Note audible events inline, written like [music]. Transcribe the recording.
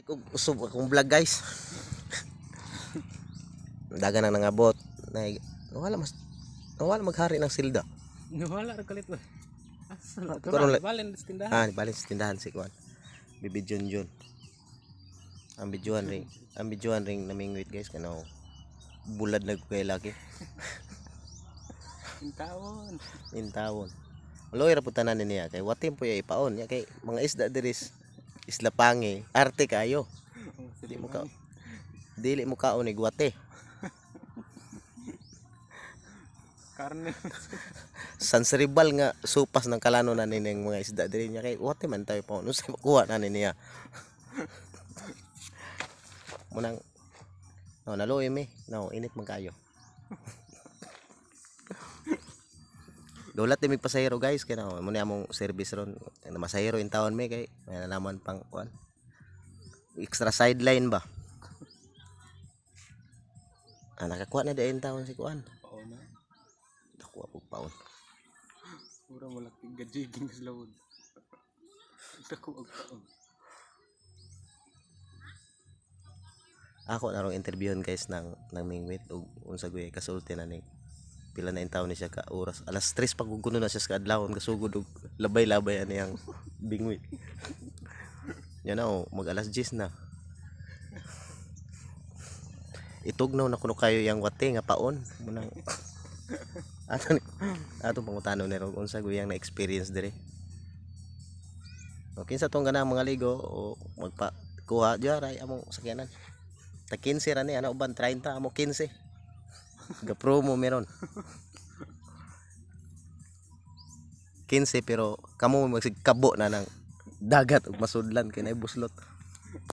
Kung usog akong vlog guys. [laughs] Daga nang nangabot. Na wala mas wala maghari ng silda. Nawala ra kalit ba? Asa na? Karon la- Balen sa tindahan. Ah, sa tindahan si Kwan. Bibi Jun Jun. Ang bijuan ring, ang bijuan ring namingwit guys kano bulad na kay laki. [laughs] Intawon. Intawon. Loy ra putanan niya kay watim po ya ipaon ya kay mga isda diris isla pangi arte kayo. Di mo ka dili mo kaon ni guwate. [laughs] Karne. [laughs] Sansribal nga supas ng kalano na nining mga isda diri niya kay wate man tayo pa unsa makuha na niya. [laughs] Munang No, naluoy mi. No, init man kayo. Dulat din mig pasahero guys kay no, mo ni among service ron na masahero in town mi kay may na naman pang kuan. Extra sideline ba? Ah, nakakuha na din taon si kuan. Oo na. Nakuha po paon. Pura malaki gajiging sa lawod. Taon. ako narong interviewon guys ng ng Mingwit ug unsa guy kasulti na ni pila na in taon ni siya ka oras. Alas 3 pag na siya sa adlawon kasugod og labay-labay ani ang bingwit yan na oh, mag alas 10 na. Itugnaw na kuno kayo yang wate nga paon. Munang [laughs] ato ni ato pangutano ni Rog. Unsa guyang na experience dire? Okay sa tong ganang mga ligo? O magpa kuha diya among sakyanan. Ta 15 ra ni ana uban 30 amo 15. Ga promo meron. 15 pero kamo magsigkabo na ng dagat ug masudlan kay nay buslot.